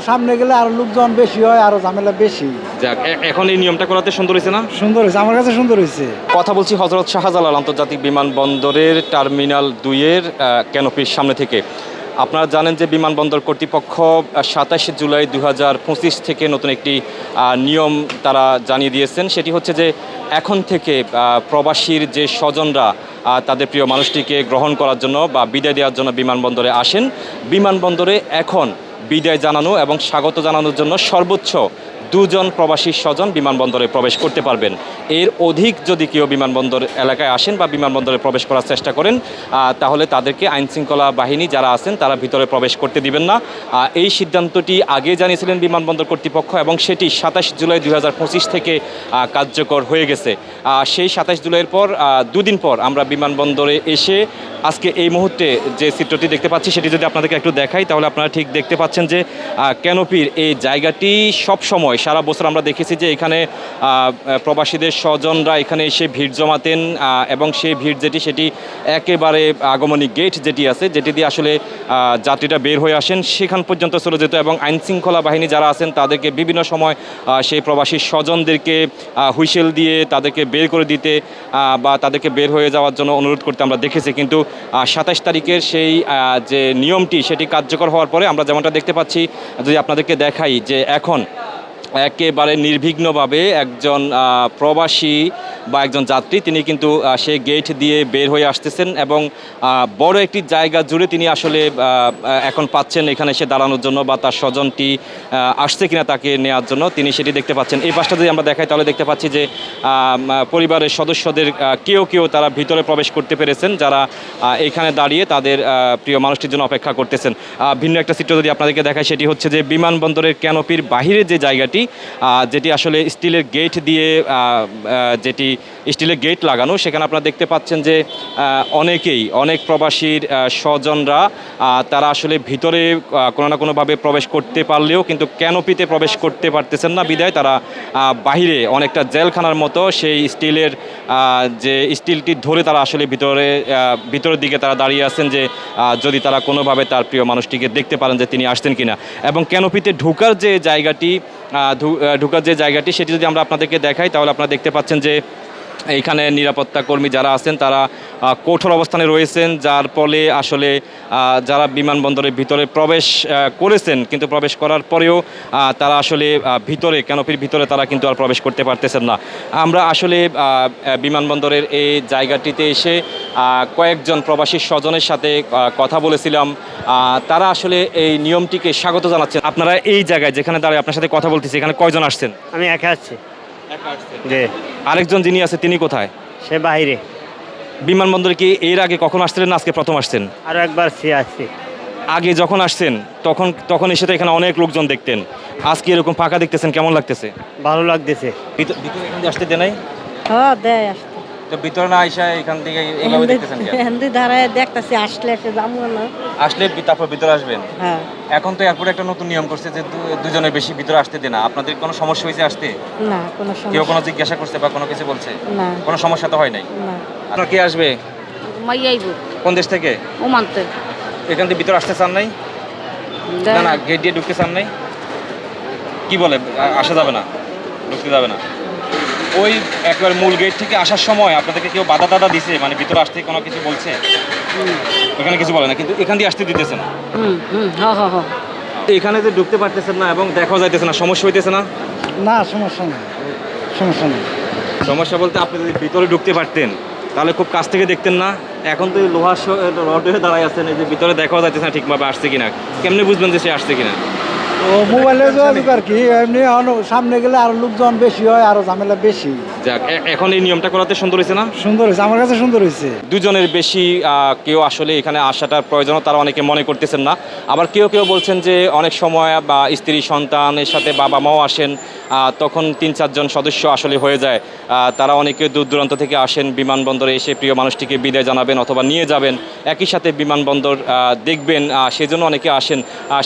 সামনে গেলে আরও লোকজন বেশি হয় আরও ঝামেলা বেশি। যাক এ- এখন এই নিয়মটা করাতে সুন্দর হয়েছে না? সুন্দর হয়েছে আমার কাছে সুন্দর হয়েছে কথা বলছি হজরত শাহজালাল আন্তর্জাতিক বিমানবন্দরের টার্মিনাল দুইয়ের ক্যানোপির সামনে থেকে। আপনারা জানেন যে বিমানবন্দর কর্তৃপক্ষ সাতাশে জুলাই দু হাজার পঁচিশ থেকে নতুন একটি আহ, নিয়ম তারা জানিয়ে দিয়েছেন। সেটি হচ্ছে যে এখন থেকে আহ, প্রবাসীর যে স্বজনরা আহ, তাদের প্রিয় মানুষটিকে গ্রহণ করার জন্য বা বিদায় দেওয়ার জন্য বিমানবন্দরে আসেন। বিমানবন্দরে এখন বিদায় জানানো এবং স্বাগত জানানোর জন্য সর্বোচ্চ দুজন প্রবাসী স্বজন বিমানবন্দরে প্রবেশ করতে পারবেন। এর অধিক যদি কেউ বিমানবন্দর এলাকায় আসেন বা বিমানবন্দরে প্রবেশ করার চেষ্টা করেন তাহলে তাদেরকে আইন শৃঙ্খলা বাহিনী যারা আছেন, তারা ভিতরে প্রবেশ করতে দিবেন না। এই সিদ্ধান্তটি আগে জানিয়েছিলেন বিমানবন্দর কর্তৃপক্ষ এবং সেটি সাতাশ জুলাই দু হাজার পঁচিশ থেকে কার্যকর হয়ে গেছে। সেই সাতাশ জুলাইয়ের পর দুদিন পর আমরা বিমানবন্দরে এসে আজকে এই মুহূর্তে যে চিত্রটি দেখতে পাচ্ছি, সেটি যদি আপনাদেরকে একটু দেখাই, তাহলে আপনারা ঠিক দেখতে পাচ্ছেন যে ক্যানোপির এই জায়গাটি সব সময় সারা বছর আমরা দেখেছি যে এখানে প্রবাসীদের স্বজনরা এখানে এসে ভিড় জমাতেন এবং সেই ভিড় যেটি, সেটি একেবারে আগমনী গেট যেটি আছে, যেটি দিয়ে আসলে যাত্রীরা বের হয়ে আসেন, সেখান পর্যন্ত চলে যেত এবং আইনশৃঙ্খলা বাহিনী যারা আছেন, তাদেরকে বিভিন্ন সময় সেই প্রবাসী স্বজনদেরকে হুইসেল দিয়ে তাদেরকে বের করে দিতে বা তাদেরকে বের হয়ে যাওয়ার জন্য অনুরোধ করতে আমরা দেখেছি। কিন্তু সাতাশ তারিখের সেই যে নিয়মটি, সেটি কার্যকর হওয়ার পরে আমরা যেমনটা দেখতে পাচ্ছি, যদি আপনাদেরকে দেখাই যে এখন একেবারে নির্বিঘ্নভাবে একজন প্রবাসী বা একজন যাত্রী, তিনি কিন্তু সেই গেট দিয়ে বের হয়ে আসতেছেন এবং বড় একটি জায়গা জুড়ে তিনি আসলে এখন পাচ্ছেন এখানে এসে দাঁড়ানোর জন্য বা তার স্বজনটি আসছে কিনা তাকে নেওয়ার জন্য, তিনি সেটি দেখতে পাচ্ছেন। এই পাশটা যদি আমরা দেখাই, তাহলে দেখতে পাচ্ছি যে পরিবারের সদস্যদের কেউ কেউ তারা ভিতরে প্রবেশ করতে পেরেছেন, যারা এখানে দাঁড়িয়ে তাদের প্রিয় মানুষটির জন্য অপেক্ষা করতেছেন। ভিন্ন একটা চিত্র যদি আপনাদেরকে দেখায় সেটি হচ্ছে যে, বিমানবন্দরের ক্যানোপির বাহিরে যে জায়গাটি যেটি আসলে স্টিলের গেট দিয়ে যেটি স্টিলের গেট লাগানো। সেখানে আপনারা দেখতে পাচ্ছেন যে অনেকেই, অনেক প্রবাসীর স্বজনরা তারা আসলে ভিতরে কোনো না কোনোভাবে প্রবেশ করতে পারলেও কিন্তু ক্যানোপিতে প্রবেশ করতে পারতেছেন না। বিদায় তারা বাহিরে অনেকটা জেলখানার মতো সেই স্টিলের যে স্টিলটি ধরে তারা আসলে ভিতরে ভিতরের দিকে তারা দাঁড়িয়ে আছেন যে যদি তারা কোনোভাবে তার প্রিয় মানুষটিকে দেখতে পারেন যে তিনি আসতেন কিনা। এবং ক্যানোপিতে ঢোকার যে জায়গাটি ঢোকার যে জায়গাটি, সেটি যদি আমরা আপনাদেরকে দেখাই, তাহলে আপনারা দেখতে পাচ্ছেন যে এইখানে নিরাপত্তা কর্মী যারা আছেন, তারা কঠোর অবস্থানে রয়েছেন, যার ফলে আসলে যারা বিমানবন্দরের ভিতরে প্রবেশ করেছেন, কিন্তু প্রবেশ করার পরেও তারা আসলে ভিতরে ক্যানোপির ভিতরে তারা কিন্তু আর প্রবেশ করতে পারতেছেন না। আমরা আসলে বিমানবন্দরের এই জায়গাটিতে এসে কয়েকজন প্রবাসী স্বজনের সাথে কথা বলেছিলাম। তারা আসলে এই নিয়মটিকে স্বাগত জানাচ্ছেন। আপনারা এই জায়গায় যেখানে দাঁড়িয়ে আপনার সাথে কথা বলতেছি, এখানে কয়জন আসছেন? আমি একা আছি। যে আরেকজন যিনি আছে তিনি কোথায়? সে বাইরে। বিমানবন্দরে কি এর আগে কখন আসছিলেন না আজকে প্রথম আসছেন? আর একবার সে আসছে। আগে যখন আসছেন তখন তখন এসে তো এখানে অনেক লোকজন দেখতেন। আজকে এরকম ফাঁকা দেখতেছেন কেমন লাগতেছে? ভালো লাগতেছে। ভিতরে এখান আসতে দেয় নাই? হ্যাঁ দেয় আসতে তো ভিতরে না আইসা এখান থেকে এইভাবে দেখতেছেন কেন? হিন্দি ধারায় দেখতেছি আসলে এসে যাব না। আসলে তারপর ভিতরে আসবেন? হ্যাঁ। এখন তো এয়ারপোর্টে একটা নতুন নিয়ম করছে যে দুজনের বেশি ভিতরে আসতে আপনাদের কোনো সমস্যা হয়েছে আসতে? না কোনো কেউ কোনো জিজ্ঞাসা করছে বা কোনো কিছু বলছে? না। কোনো সমস্যা তো হয় নাই? না। আপনার কে আসবে? কোন দেশ থেকে? এখান থেকে ভিতরে আসতে চান নাই? না না গেট দিয়ে ঢুকতে চান নাই? কি বলে? আসা যাবে না? ঢুকতে যাবে না? ওই একবার মূল গেট থেকে আসার সময় আপনাদেরকে কেউ বাধা দাদা দিছে? মানে ভিতরে আসতে কোনো কিছু বলছে? এখানে কিছু বলে না কিন্তু এখান দিয়ে আসতে দিতেছে না। এখানে যে ঢুকতে পারতেছেন না এবং দেখা যাইতেছে না সমস্যা হইতেছে না? না সমস্যা নেই। সমস্যা নেই। সমস্যা বলতে আপনি যদি ভিতরে ঢুকতে পারতেন তাহলে খুব কাছ থেকে দেখতেন না? এখন তো এই লোহার রড হয়ে দাঁড়ায় আছেন এই যে ভিতরে দেখাও যাইতেছে না ঠিকভাবে আসছে কিনা। কেমনে বুঝবেন যে সে আসছে কিনা? ও মোবাইলে যোগাযোগ আর কি এমনি সামনে গেলে আরও লোকজন বেশি হয় আরও ঝামেলা বেশি। যাক এখন এই নিয়মটা করাতে সুন্দর হয়েছে না? সুন্দর হয়েছে আমার কাছে সুন্দর হয়েছে। দুজনের বেশি কেউ আসলে এখানে আসাটার প্রয়োজন তারা অনেকে মনে করতেছেন না। আবার কেউ কেউ বলছেন যে অনেক সময় বা স্ত্রী সন্তানের সাথে বাবা মাও আসেন তখন তিন চারজন সদস্য আসলে হয়ে যায়। তারা অনেকে দূর দূরান্ত থেকে আসেন বিমানবন্দরে এসে প্রিয় মানুষটিকে বিদায় জানাবেন অথবা নিয়ে যাবেন। একই সাথে বিমানবন্দর দেখবেন সেজন্য অনেকে আসেন।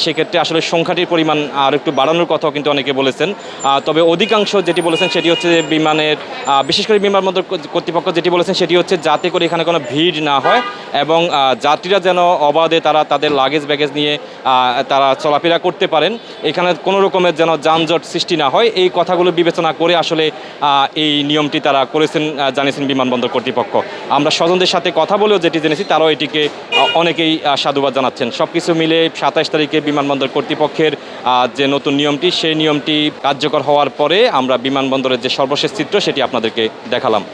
সেক্ষেত্রে আসলে সংখ্যাটির পরিমাণ পরিমাণ আর একটু বাড়ানোর কথাও কিন্তু অনেকে বলেছেন। তবে অধিকাংশ যেটি বলেছেন সেটি হচ্ছে যে বিমানের বিশেষ করে বিমানবন্দর কর্তৃ- কর্তৃপক্ষ যেটি বলেছেন সেটি হচ্ছে যাতে করে এখানে কোনো ভিড় না হয় এবং যাত্রীরা যেন অবাধে তারা তাদের লাগেজ ব্যাগেজ নিয়ে তারা চলাফেরা করতে পারেন। এখানে কোনো রকমের যেন যানজট সৃষ্টি না হয়। এই কথাগুলো বিবেচনা করে আসলে এই নিয়মটি তারা করেছেন জানিয়েছেন বিমানবন্দর কর্তৃপক্ষ। আমরা স্বজনদের সাথে কথা বলেও যেটি জেনেছি, তারাও এটিকে অনেকেই সাধুবাদ জানাচ্ছেন। সব কিছু মিলে সাতাশ তারিখে বিমানবন্দর কর্তৃপক্ষের যে নতুন নিয়মটি, সেই নিয়মটি কার্যকর হওয়ার পরে আমরা বিমানবন্দরের যে সর্বশেষ চিত্র, সেটি আপনাদেরকে দেখালাম।